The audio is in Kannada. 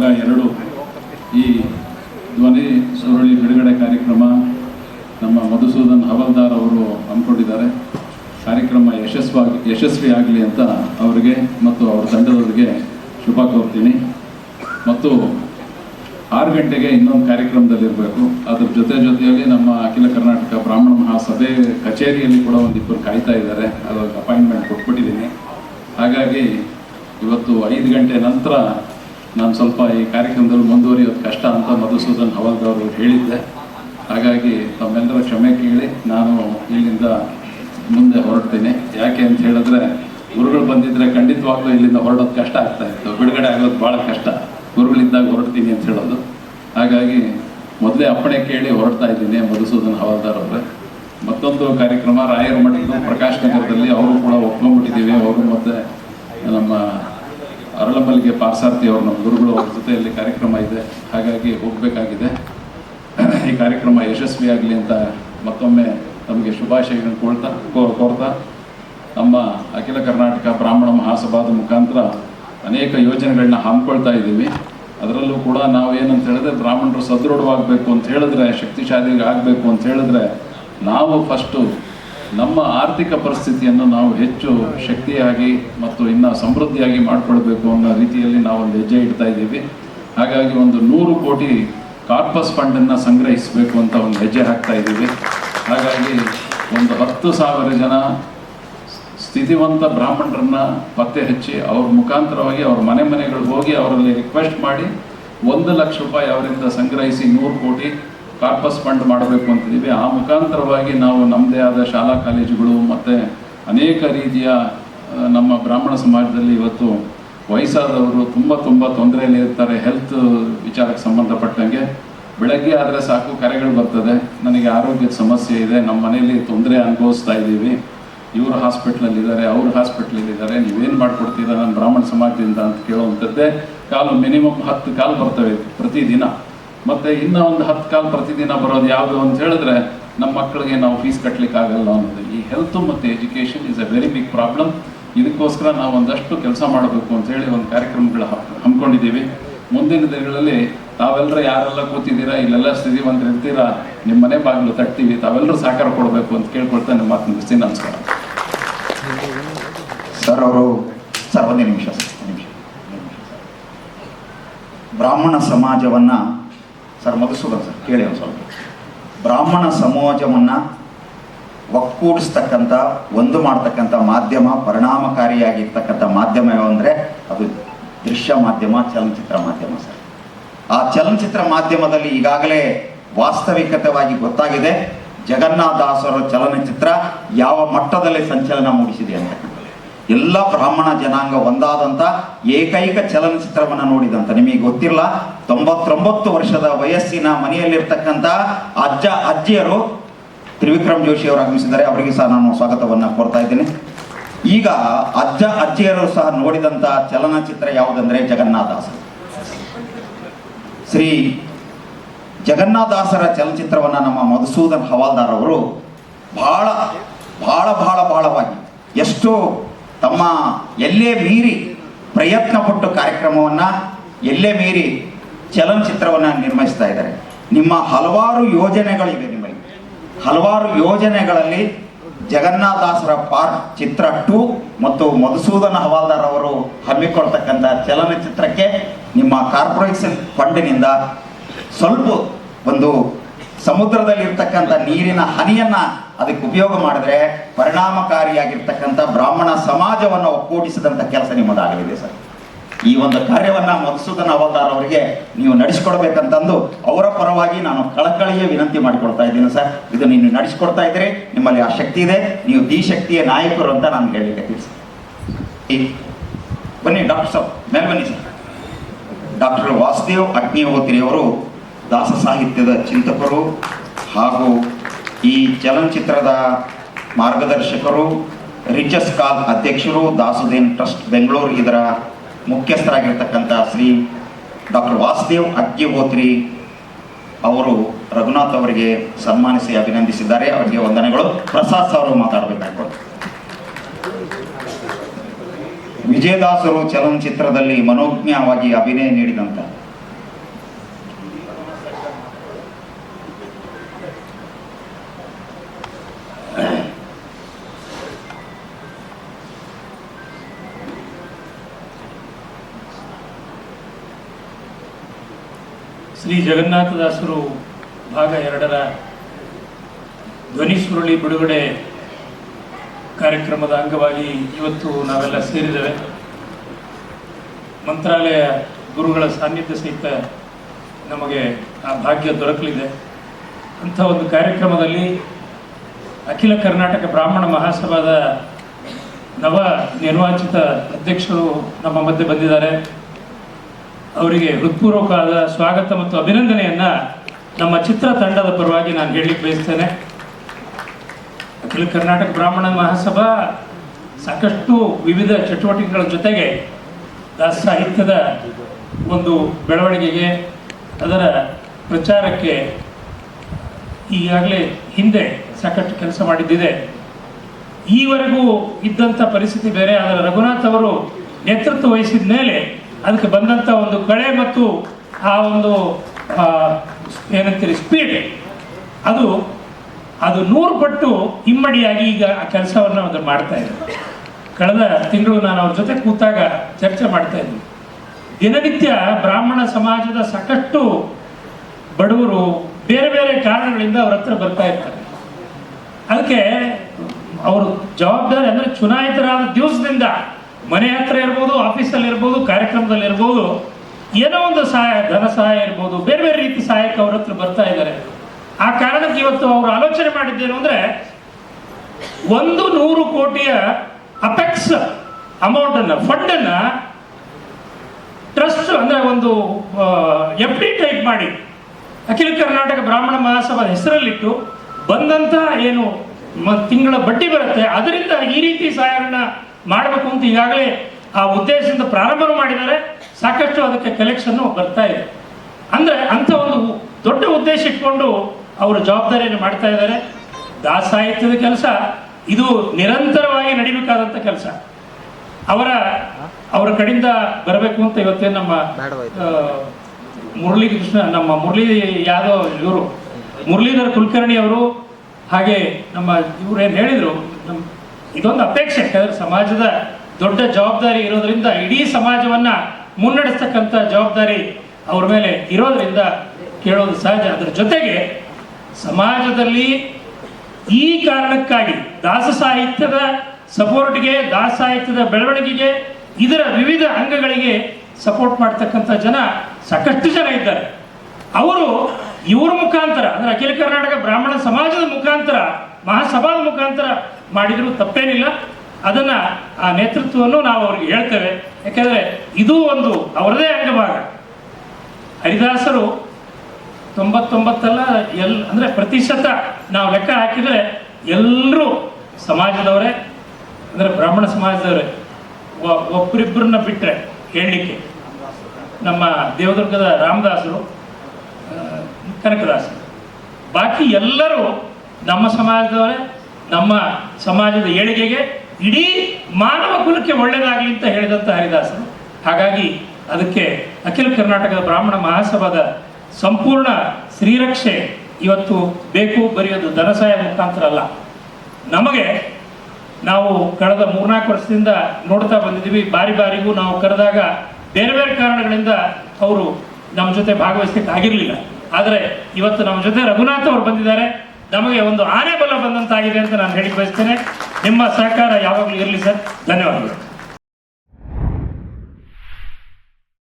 ಭಾಗ ಎರಡು ಈ ಧ್ವನಿ ಸುರುಳಿ ಬಿಡುಗಡೆ ಕಾರ್ಯಕ್ರಮ ನಮ್ಮ ಮಧುಸೂದನ್ ಹವಲ್ದಾರ್ ಅವರು ಅಂದ್ಕೊಂಡಿದ್ದಾರೆ ಕಾರ್ಯಕ್ರಮ ಯಶಸ್ವಾಗಿ ಯಶಸ್ವಿ ಆಗಲಿ ಅಂತ ಅವರಿಗೆ ಮತ್ತು ಅವರ ತಂಡದವರಿಗೆ ಶುಭ ಕೋರ್ತೀನಿ. ಮತ್ತು ಆರು ಗಂಟೆಗೆ ಇನ್ನೊಂದು ಕಾರ್ಯಕ್ರಮದಲ್ಲಿರಬೇಕು ಅದ್ರ ಜೊತೆ ಜೊತೆಯಲ್ಲಿ ನಮ್ಮ ಅಖಿಲ ಕರ್ನಾಟಕ ಬ್ರಾಹ್ಮಣ ಮಹಾಸಭೆ ಕಚೇರಿಯಲ್ಲಿ ಕೂಡ ಒಂದಿಬ್ಬರು ಕಾಯ್ತಾ ಇದ್ದಾರೆ. ಅದಕ್ಕೆ ಅಪಾಯಿಂಟ್ಮೆಂಟ್ ಕೊಟ್ಬಿಟ್ಟಿದ್ದೀನಿ. ಹಾಗಾಗಿ ಇವತ್ತು ಐದು ಗಂಟೆ ನಂತರ ನಾನು ಸ್ವಲ್ಪ ಈ ಕಾರ್ಯಕ್ರಮದಲ್ಲಿ ಮುಂದುವರಿಯೋದು ಕಷ್ಟ ಅಂತ ಮಧುಸೂದನ್ ಹವಲ್ದವರು ಹೇಳಿದ್ದೆ. ಹಾಗಾಗಿ ತಮ್ಮೆಲ್ಲರ ಕ್ಷಮೆ ಕೇಳಿ ನಾನು ಇಲ್ಲಿಂದ ಮುಂದೆ ಹೊರಡ್ತೀನಿ. ಯಾಕೆ ಅಂತ ಹೇಳಿದ್ರೆ, ಗುರುಗಳು ಬಂದಿದ್ರೆ ಖಂಡಿತವಾಗ್ಲೂ ಇಲ್ಲಿಂದ ಹೊರಡೋದು ಕಷ್ಟ ಆಗ್ತಾ ಇತ್ತು. ಬಿಡುಗಡೆ ಆಗೋದು ಭಾಳ ಕಷ್ಟ. ಗುರುಗಳಿದ್ದಾಗ ಹೊರಡ್ತೀನಿ ಅಂತ ಹೇಳೋದು. ಹಾಗಾಗಿ ಮೊದಲೇ ಅಪ್ಪಣೆ ಕೇಳಿ ಹೊರಡ್ತಾ ಇದ್ದೀನಿ ಮಧುಸೂದನ್ ಹವಾಲ್ದಾರ್ ಅವರೇ. ಮತ್ತೊಂದು ಕಾರ್ಯಕ್ರಮ ರಾಯರ ಮಠದ ಪ್ರಕಾಶ್ ನಗರದಲ್ಲಿ. ಅವರು ಕೂಡ ಒಪ್ಕೊಂಡ್ಬಿಟ್ಟಿದ್ದೀವಿ. ಅವರು ಮತ್ತೆ ನಮ್ಮ ಅರಳಮಲ್ಲಿಗೆ ಪಾರ್ಸಾರ್ಥಿ ಅವರು ನಮ್ಮ ಗುರುಗಳು ಅವ್ರ ಜೊತೆಯಲ್ಲಿ ಕಾರ್ಯಕ್ರಮ ಇದೆ. ಹಾಗಾಗಿ ಹೋಗಬೇಕಾಗಿದೆ. ಈ ಕಾರ್ಯಕ್ರಮ ಯಶಸ್ವಿಯಾಗಲಿ ಅಂತ ಮತ್ತೊಮ್ಮೆ ನಮಗೆ ಶುಭಾಶಯಗಳನ್ನು ಕೊಳ್ತಾ ಕೋರ್ತಾ ನಮ್ಮ ಅಖಿಲ ಕರ್ನಾಟಕ ಬ್ರಾಹ್ಮಣ ಮಹಾಸಭಾದ ಮುಖಾಂತರ ಅನೇಕ ಯೋಜನೆಗಳನ್ನ ಹಮ್ಮಿಕೊಳ್ತಾ ಇದ್ದೀವಿ. ಅದರಲ್ಲೂ ಕೂಡ ನಾವು ಏನಂತ ಹೇಳಿದ್ರೆ ಬ್ರಾಹ್ಮಣರು ಸದೃಢವಾಗಬೇಕು ಅಂತ ಹೇಳಿದ್ರೆ ಶಕ್ತಿಶಾಲಿ ಆಗಬೇಕು ಅಂತ ಹೇಳಿದ್ರೆ, ನಾವು ಫಸ್ಟು ನಮ್ಮ ಆರ್ಥಿಕ ಪರಿಸ್ಥಿತಿಯನ್ನು ನಾವು ಹೆಚ್ಚು ಶಕ್ತಿಯಾಗಿ ಮತ್ತು ಇನ್ನ ಸಮೃದ್ಧಿಯಾಗಿ ಮಾಡಿಕೊಳ್ಬೇಕು ಅನ್ನೋ ರೀತಿಯಲ್ಲಿ ನಾವು ಒಂದು ಹೆಜ್ಜೆ ಇಡ್ತಾ ಇದ್ದೀವಿ. ಹಾಗಾಗಿ ಒಂದು ನೂರು ಕೋಟಿ ಕಾರ್ಪಸ್ ಫಂಡನ್ನು ಸಂಗ್ರಹಿಸಬೇಕು ಅಂತ ಒಂದು ಹೆಜ್ಜೆ ಹಾಕ್ತಾ ಇದ್ದೀವಿ. ಹಾಗಾಗಿ ಒಂದು ಹತ್ತು ಸಾವಿರ ಜನ ಸ್ಥಿತಿವಂತ ಬ್ರಾಹ್ಮಣರನ್ನ ಪತ್ತೆ ಹಚ್ಚಿ ಅವ್ರ ಮುಖಾಂತರವಾಗಿ ಅವ್ರ ಮನೆ ಮನೆಗಳಿಗೆ ಹೋಗಿ ಅವರಲ್ಲಿ ರಿಕ್ವೆಸ್ಟ್ ಮಾಡಿ ಒಂದು ಲಕ್ಷ ರೂಪಾಯಿ ಅವರಿಂದ ಸಂಗ್ರಹಿಸಿ ನೂರು ಕೋಟಿ ಕಾರ್ಪಸ್ ಫಂಡ್ ಮಾಡಬೇಕು ಅಂತಿದ್ದೀವಿ. ಆ ಮುಖಾಂತರವಾಗಿ ನಾವು ನಮ್ಮದೇ ಆದ ಶಾಲಾ ಕಾಲೇಜುಗಳು ಮತ್ತು ಅನೇಕ ರೀತಿಯ ನಮ್ಮ ಬ್ರಾಹ್ಮಣ ಸಮಾಜದಲ್ಲಿ ಇವತ್ತು ವಯಸ್ಸಾದವರು ತುಂಬ ತುಂಬ ತೊಂದರೆಯಲ್ಲಿ ಇರ್ತಾರೆ ಹೆಲ್ತ್ ವಿಚಾರಕ್ಕೆ ಸಂಬಂಧಪಟ್ಟಂಗೆ. ಬೆಳಗ್ಗೆ ಆದರೆ ಸಾಕು ಕರೆಗಳು ಬರ್ತದೆ. ನನಗೆ ಆರೋಗ್ಯದ ಸಮಸ್ಯೆ ಇದೆ. ನಮ್ಮ ಮನೆಯಲ್ಲಿ ತೊಂದರೆ ಅನುಭವಿಸ್ತಾ ಇದ್ದೀವಿ. ಇವರು ಹಾಸ್ಪಿಟ್ಲಲ್ಲಿದ್ದಾರೆ, ಅವ್ರ ಹಾಸ್ಪಿಟ್ಲಲ್ಲಿದ್ದಾರೆ. ನೀವೇನು ಮಾಡಿಕೊಡ್ತೀರಾ? ನಾನು ಬ್ರಾಹ್ಮಣ ಸಮಾಜದಿಂದ ಅಂತ ಕೇಳುವಂಥದ್ದೇ ಕಾಲು ಮಿನಿಮಮ್ ಹತ್ತು ಕಾಲು ಬರ್ತವೆ ಪ್ರತಿದಿನ. ಮತ್ತು ಇನ್ನೂ ಒಂದು ಹತ್ತು ಕಾಲು ಪ್ರತಿದಿನ ಬರೋದು ಯಾವುದು ಅಂತ ಹೇಳಿದ್ರೆ ನಮ್ಮ ಮಕ್ಕಳಿಗೆ ನಾವು ಫೀಸ್ ಕಟ್ಟಲಿಕ್ಕೆ ಆಗಲ್ಲ ಅನ್ನೋದು. ಈ ಹೆಲ್ತ್ ಮತ್ತು education is a very big problem ಇದಕ್ಕೋಸ್ಕರ ನಾವು ಒಂದಷ್ಟು ಕೆಲಸ ಮಾಡಬೇಕು ಅಂತ ಹೇಳಿ ಒಂದು ಕಾರ್ಯಕ್ರಮಗಳು ಹಮ್- ಹಮ್ಮಿಕೊಂಡಿದ್ದೀವಿ. ಮುಂದಿನ ದಿನಗಳಲ್ಲಿ ತಾವೆಲ್ಲರ ಯಾರೆಲ್ಲ ಕೂತಿದ್ದೀರಾ, ಇಲ್ಲೆಲ್ಲ ಸ್ಥಿತಿವಂತರು ಇರ್ತೀರಾ ನಿಮ್ಮ ಮನೆ ಬಾಗಿಲು ತಟ್ತೀವಿ ತಾವೆಲ್ಲರೂ ಸಹಕಾರ ಕೊಡಬೇಕು ಅಂತ ಕೇಳ್ಕೊಳ್ತಾ ನಿಮ್ಮ ಮಾತು ಮುಗಿಸ್ತೀನಿ. ನಮಸ್ಕಾರ. ಸರ್ ಅವರು ಸರ್ ನಿಮಿಷ ನಿಮಿಷ. ಬ್ರಾಹ್ಮಣ ಸಮಾಜವನ್ನ ಸರ್ ಮಧುಸೂದನ್ ಸರ್, ಕೇಳಿ ಒಂದು ಸ್ವಲ್ಪ. ಬ್ರಾಹ್ಮಣ ಸಮಾಜವನ್ನು ಒಕ್ಕೂಡಿಸ್ತಕ್ಕಂಥ, ಒಂದು ಮಾಡ್ತಕ್ಕಂಥ ಮಾಧ್ಯಮ, ಪರಿಣಾಮಕಾರಿಯಾಗಿರ್ತಕ್ಕಂಥ ಮಾಧ್ಯಮ ಅಂದರೆ ಅದು ದೃಶ್ಯ ಮಾಧ್ಯಮ, ಚಲನಚಿತ್ರ ಮಾಧ್ಯಮ ಸರ್. ಆ ಚಲನಚಿತ್ರ ಮಾಧ್ಯಮದಲ್ಲಿ ಈಗಾಗಲೇ ವಾಸ್ತವಿಕತೆವಾಗಿ ಗೊತ್ತಾಗಿದೆ ಜಗನ್ನಾಥದಾಸರ ಚಲನಚಿತ್ರ ಯಾವ ಮಟ್ಟದಲ್ಲಿ ಸಂಚಲನ ಮೂಡಿಸಿದೆ ಅಂತ. ಎಲ್ಲ ಬ್ರಾಹ್ಮಣ ಜನಾಂಗ ಒಂದಾದಂಥ ಏಕೈಕ ಚಲನಚಿತ್ರವನ್ನು ನೋಡಿದಂತ. ನಿಮಗೆ ಗೊತ್ತಿಲ್ಲ, ತೊಂಬತ್ತೊಂಬತ್ತು ವರ್ಷದ ವಯಸ್ಸಿನ ಮನೆಯಲ್ಲಿರ್ತಕ್ಕಂಥ ಅಜ್ಜ, ಅಜ್ಜಿಯರು ತ್ರಿವಿಕ್ರಮ್ ಜೋಶಿ ಅವರು ಆಗಮಿಸಿದ್ದಾರೆ. ಅವರಿಗೆ ಸಹ ನಾನು ಸ್ವಾಗತವನ್ನು ಕೊಡ್ತಾ ಇದ್ದೇನೆ. ಈಗ ಅಜ್ಜ, ಅಜ್ಜಿಯರು ಸಹ ನೋಡಿದಂಥ ಚಲನಚಿತ್ರ ಯಾವುದಂದ್ರೆ ಜಗನ್ನಾಥಾಸ ಶ್ರೀ ಜಗನ್ನಾಥಾಸರ ಚಲನಚಿತ್ರವನ್ನು ನಮ್ಮ ಮಧುಸೂದನ್ ಹವಾಲ್ದಾರ್ ಅವರು ಬಹಳ ಬಹಳ ಬಹಳ, ಬಹಳವಾಗಿ ಎಷ್ಟು ತಮ್ಮ ಎಲ್ಲೇ ಮೀರಿ ಪ್ರಯತ್ನ ಪಟ್ಟು ಕಾರ್ಯಕ್ರಮವನ್ನು ಎಲ್ಲೇ ಮೀರಿ ಚಲನಚಿತ್ರವನ್ನು ನಿರ್ಮಿಸ್ತಾ ಇದ್ದಾರೆ. ನಿಮ್ಮ ಹಲವಾರು ಯೋಜನೆಗಳಿವೆ ನಿಮ್ಮಲ್ಲಿ. ಹಲವಾರು ಯೋಜನೆಗಳಲ್ಲಿ ಜಗನ್ನಾಥಾಸರ ಪಾರ್ಕ್ ಚಿತ್ರ ಟು ಮತ್ತು ಮಧುಸೂದನ ಹವಾಲ್ದಾರ್ ಅವರು ಹಮ್ಮಿಕೊಳ್ತಕ್ಕಂಥ ಚಲನಚಿತ್ರಕ್ಕೆ ನಿಮ್ಮ ಕಾರ್ಪೊರೇಷನ್ ಫಂಡಿನಿಂದ ಸ್ವಲ್ಪ ಒಂದು ಸಮುದ್ರದಲ್ಲಿರ್ತಕ್ಕಂಥ ನೀರಿನ ಹನಿಯನ್ನ ಅದಕ್ಕೆ ಉಪಯೋಗ ಮಾಡಿದ್ರೆ ಪರಿಣಾಮಕಾರಿಯಾಗಿರ್ತಕ್ಕಂಥ ಬ್ರಾಹ್ಮಣ ಸಮಾಜವನ್ನು ಒಕ್ಕೂಡಿಸಿದಂಥ ಕೆಲಸ ನಿಮ್ಮದಾಗಲಿದೆ ಸರ್. ಈ ಒಂದು ಕಾರ್ಯವನ್ನ ಮಧುಸೂದನ ಅವತಾರ್ ಅವರಿಗೆ ನೀವು ನಡೆಸಿಕೊಡ್ಬೇಕಂತಂದು ಅವರ ಪರವಾಗಿ ನಾನು ಕಳಕಳಿಯ ವಿನಂತಿ ಮಾಡಿಕೊಡ್ತಾ ಇದ್ದೀನಿ ಸರ್. ಇದು ನೀವು ನಡೆಸಿಕೊಡ್ತಾ ಇದ್ದೀರಿ, ನಿಮ್ಮಲ್ಲಿ ಆ ಶಕ್ತಿ ಇದೆ, ನೀವು ದಿ ಶಕ್ತಿಯ ನಾಯಕರು ಅಂತ ನಾನು ಹೇಳಿದ್ದೆ ಸರ್. ಬನ್ನಿ ಡಾಕ್ಟರ್ ಸರ್ ಮೇಲೆ ಬನ್ನಿ ಸರ್. ಡಾಕ್ಟರ್ ವಾಸುದೇವ್ ಅಗ್ನಿಹೋತ್ರಿ ಅವರು ದಾಸ ಸಾಹಿತ್ಯದ ಚಿಂತಕರು ಹಾಗೂ ಈ ಚಲನಚಿತ್ರದ ಮಾರ್ಗದರ್ಶಕರು, ರಿಚಸ್ ಕಾಲ್ ಅಧ್ಯಕ್ಷರು, ದಾಸುದೇನ್ ಟ್ರಸ್ಟ್ ಬೆಂಗಳೂರು ಇದರ ಮುಖ್ಯಸ್ಥರಾಗಿರ್ತಕ್ಕಂಥ ಶ್ರೀ ಡಾಕ್ಟರ್ ವಾಸುದೇವ್ ಅಗ್ಗಿಹೋತ್ರಿ ಅವರು ರಘುನಾಥ್ ಅವರಿಗೆ ಸನ್ಮಾನಿಸಿ ಅಭಿನಂದಿಸಿದ್ದಾರೆ. ಅವರಿಗೆ ವಂದನೆಗಳು. ಪ್ರಸಾದ್ ಅವರು ಮಾತಾಡಬೇಕಾಗ್ಬೋದು ವಿಜಯದಾಸರು ಚಲನಚಿತ್ರದಲ್ಲಿ ಮನೋಜ್ಞವಾಗಿ ಅಭಿನಯ ನೀಡಿದಂಥ ಶ್ರೀ ಜಗನ್ನಾಥದಾಸರು ಭಾಗ ಎರಡರ ಧ್ವನಿ ಸುರುಳಿ ಬಿಡುಗಡೆ ಕಾರ್ಯಕ್ರಮದ ಅಂಗವಾಗಿ ಇವತ್ತು ನಾವೆಲ್ಲ ಸೇರಿದ್ದೇವೆ. ಮಂತ್ರಾಲಯ ಗುರುಗಳ ಸಾನ್ನಿಧ್ಯ ಸಹಿತ ನಮಗೆ ಆ ಭಾಗ್ಯ ದೊರಕಲಿದೆ. ಅಂಥ ಒಂದು ಕಾರ್ಯಕ್ರಮದಲ್ಲಿ ಅಖಿಲ ಕರ್ನಾಟಕ ಬ್ರಾಹ್ಮಣ ಮಹಾಸಭಾದ ನವ ನಿರ್ವಾಚಿತ ಅಧ್ಯಕ್ಷರು ನಮ್ಮ ಮಧ್ಯೆ ಬಂದಿದ್ದಾರೆ. ಅವರಿಗೆ ಹೃತ್ಪೂರ್ವಕವಾದ ಸ್ವಾಗತ ಮತ್ತು ಅಭಿನಂದನೆಯನ್ನು ನಮ್ಮ ಚಿತ್ರ ತಂಡದ ಪರವಾಗಿ ನಾನು ಹೇಳಲಿಕ್ಕೆ ಬಯಸ್ತೇನೆ. ಅಖಿಲ ಕರ್ನಾಟಕ ಬ್ರಾಹ್ಮಣ ಮಹಾಸಭಾ ಸಾಕಷ್ಟು ವಿವಿಧ ಚಟುವಟಿಕೆಗಳ ಜೊತೆಗೆ ದಾಸ ಸಾಹಿತ್ಯದ ಒಂದು ಬೆಳವಣಿಗೆಗೆ ಅದರ ಪ್ರಚಾರಕ್ಕೆ ಈಗಾಗಲೇ ಹಿಂದೆ ಸಾಕಷ್ಟು ಕೆಲಸ ಮಾಡಿದ್ದಿದೆ. ಈವರೆಗೂ ಇದ್ದಂಥ ಪರಿಸ್ಥಿತಿ ಬೇರೆ, ಆದರೆ ರಘುನಾಥ್ ಅವರು ನೇತೃತ್ವ ವಹಿಸಿದ ಮೇಲೆ ಅದಕ್ಕೆ ಬಂದಂಥ ಒಂದು ಕಳೆ ಮತ್ತು ಆ ಒಂದು ಏನಂತೀರಿ ಸ್ಪೀಡ್ ಅದು ಅದು ನೂರು ಪಟ್ಟು ಇಮ್ಮಡಿಯಾಗಿ ಈಗ ಆ ಕೆಲಸವನ್ನು ಅದು ಮಾಡ್ತಾ ಇದೆ ಕಳೆದ ತಿಂಗಳು ನಾನು ಅವ್ರ ಜೊತೆ ಕೂತಾಗ ಚರ್ಚೆ ಮಾಡ್ತಾ ಇದ್ದೀನಿ ದಿನನಿತ್ಯ ಬ್ರಾಹ್ಮಣ ಸಮಾಜದ ಸಾಕಷ್ಟು ಬಡವರು ಬೇರೆ ಬೇರೆ ಕಾರಣಗಳಿಂದ ಅವ್ರ ಹತ್ರ ಬರ್ತಾ ಇರ್ತಾರೆ. ಅದಕ್ಕೆ ಅವರು ಜವಾಬ್ದಾರಿ ಅಂದ್ರೆ ಚುನಾಯಿತರಾದ ದಿವಸದಿಂದ ಮನೆ ಹತ್ರ ಇರ್ಬೋದು ಆಫೀಸಲ್ಲಿ ಇರ್ಬೋದು, ಕಾರ್ಯಕ್ರಮದಲ್ಲಿ ಇರ್ಬೋದು, ಏನೋ ಒಂದು ಸಹಾಯ, ಧನ ಸಹಾಯ ಇರ್ಬೋದು, ಬೇರೆ ಬೇರೆ ರೀತಿ ಸಹಾಯಕ್ಕೆ ಅವ್ರ ಹತ್ರ ಬರ್ತಾ ಇದ್ದಾರೆ. ಆ ಕಾರಣಕ್ಕೆ ಇವತ್ತು ಅವರು ಆಲೋಚನೆ ಮಾಡಿದ್ದೇನು ಅಂದರೆ, ಒಂದು ನೂರು ಕೋಟಿಯ ಅಪೆಕ್ಸ್ ಅಮೌಂಟನ್ನು ಫಂಡನ್ನು ಟ್ರಸ್ಟ್ ಅಂದರೆ ಒಂದು ಎಫ್ ಡಿ ಟೈಪ್ ಮಾಡಿ, ಅಖಿಲ ಕರ್ನಾಟಕ ಬ್ರಾಹ್ಮಣ ಮಹಾಸಭಾದ ಹೆಸರಲ್ಲಿಟ್ಟು ಬಂದಂತ ಏನು ತಿಂಗಳ ಬಡ್ಡಿ ಬರುತ್ತೆ. ಅದರಿಂದ ಈ ರೀತಿ ಸಹಾಯಗಳನ್ನ ಮಾಡಬೇಕು ಅಂತ ಈಗಾಗಲೇ ಆ ಉದ್ದೇಶದಿಂದ ಪ್ರಾರಂಭ ಮಾಡಿದರೆ ಸಾಕಷ್ಟು ಅದಕ್ಕೆ ಕಲೆಕ್ಷನ್ ಬರ್ತಾ ಇದೆ. ಅಂದ್ರೆ ಅಂತ ಒಂದು ದೊಡ್ಡ ಉದ್ದೇಶ ಇಟ್ಕೊಂಡು ಅವರು ಜವಾಬ್ದಾರಿಯನ್ನು ಮಾಡ್ತಾ ಇದ್ದಾರೆ. ದಾಸಾಹಿತ್ಯದ ಕೆಲಸ ಇದು ನಿರಂತರವಾಗಿ ನಡಿಬೇಕಾದಂಥ ಕೆಲಸ. ಅವರ ಅವರ ಕಡೆಯಿಂದ ಬರಬೇಕು ಅಂತ ಇವತ್ತೇ ನಮ್ಮ ಮುರಳಿ ಕೃಷ್ಣ ನಮ್ಮ ಮುರಳಿ ಯಾದವ್ ಇವರು ಮುರಳೀಧರ್ ಕುಲಕರ್ಣಿ ಅವರು ಹಾಗೆ ನಮ್ಮ ಇವ್ರು ಏನು ಹೇಳಿದರು ನಮ್ಮ ಇದೊಂದು ಅಪೇಕ್ಷೆ ಯಾಕಂದ್ರೆ ಸಮಾಜದ ದೊಡ್ಡ ಜವಾಬ್ದಾರಿ ಇರೋದ್ರಿಂದ ಇಡೀ ಸಮಾಜವನ್ನ ಮುನ್ನಡೆಸ್ತಕ್ಕಂಥ ಜವಾಬ್ದಾರಿ ಅವ್ರ ಮೇಲೆ ಇರೋದ್ರಿಂದ ಕೇಳೋದು ಸಹಜ. ಅದ್ರ ಜೊತೆಗೆ ಸಮಾಜದಲ್ಲಿ ಈ ಕಾರಣಕ್ಕಾಗಿ ದಾಸ ಸಾಹಿತ್ಯದ ಸಪೋರ್ಟ್ಗೆ, ದಾಸ ಸಾಹಿತ್ಯದ ಬೆಳವಣಿಗೆಗೆ, ಇದರ ವಿವಿಧ ಅಂಗಗಳಿಗೆ ಸಪೋರ್ಟ್ ಮಾಡ್ತಕ್ಕಂಥ ಜನ ಸಾಕಷ್ಟು ಜನ ಇದ್ದಾರೆ. ಅವರು ಇವ್ರ ಮುಖಾಂತರ ಅಂದ್ರೆ ಅಖಿಲ ಕರ್ನಾಟಕ ಬ್ರಾಹ್ಮಣ ಸಮಾಜದ ಮುಖಾಂತರ, ಮಹಾಸಭಾದ ಮುಖಾಂತರ ಮಾಡಿದ್ರು ತಪ್ಪೇನಿಲ್ಲ. ಅದನ್ನ ಆ ನೇತೃತ್ವವನ್ನು ನಾವು ಅವ್ರಿಗೆ ಹೇಳ್ತೇವೆ. ಯಾಕೆಂದರೆ ಇದು ಒಂದು ಅವರದೇ ಅಂಗಭಾಗ. ಹರಿದಾಸರು ತೊಂಬತ್ತೊಂಬತ್ತಲ್ಲ ಎಲ್ ಅಂದ್ರೆ ಪ್ರತಿಶತ ನಾವು ಲೆಕ್ಕ ಹಾಕಿದ್ರೆ ಎಲ್ಲರೂ ಸಮಾಜದವರೇ, ಅಂದ್ರೆ ಬ್ರಾಹ್ಮಣ ಸಮಾಜದವರೇ. ಒಬ್ಬರಿಬ್ಬರನ್ನ ಬಿಟ್ಟರೆ ಹೇಳಲಿಕ್ಕೆ ನಮ್ಮ ದೇವದುರ್ಗದ ರಾಮದಾಸರು ಕನಕದಾಸರು. ಬಾಕಿ ಎಲ್ಲರೂ ನಮ್ಮ ಸಮಾಜದವರೇ ನಮ್ಮ ಸಮಾಜದ ಏಳಿಗೆಗೆ ಇಡೀ ಮಾನವ ಕುಲಕ್ಕೆ ಒಳ್ಳೆಯದಾಗಲಿ ಅಂತ ಹೇಳಿದಂತ ಹರಿದಾಸರು. ಹಾಗಾಗಿ ಅದಕ್ಕೆ ಅಖಿಲ ಕರ್ನಾಟಕದ ಬ್ರಾಹ್ಮಣ ಮಹಾಸಭಾದ ಸಂಪೂರ್ಣ ಶ್ರೀರಕ್ಷೆ ಇವತ್ತು ಬೇಕು ಬರೆಯೋದು ಧನಸಹಾಯ ಮುಖಾಂತರ ಅಲ್ಲ. ನಮಗೆ ನಾವು ಕಳೆದ ಮೂರ್ನಾಲ್ಕು ವರ್ಷದಿಂದ ನೋಡ್ತಾ ಬಂದಿದ್ದೀವಿ. ಬಾರಿ ಬಾರಿಗೂ ನಾವು ಕರೆದಾಗ ಬೇರೆ ಬೇರೆ ಕಾರಣಗಳಿಂದ ಅವರು ನಮ್ಮ ಜೊತೆ ಭಾಗವಹಿಸಲಿಕ್ಕೆ ಆಗಿರಲಿಲ್ಲ. ಆದರೆ ಇವತ್ತು ನಮ್ಮ ಜೊತೆ ರಘುನಾಥ್ ಅವರು ಬಂದಿದ್ದಾರೆ. ನಮಗೆ ಒಂದು ಆನೆ ಬಲ ಬಂದಂತಾಗಿದೆ ಅಂತ ನಾನು ಹೇಳಿ ಬಯಸ್ತೇನೆ. ನಿಮ್ಮ ಸಹಕಾರ ಯಾವಾಗಲೂ ಇರಲಿ ಸರ್. ಧನ್ಯವಾದಗಳು.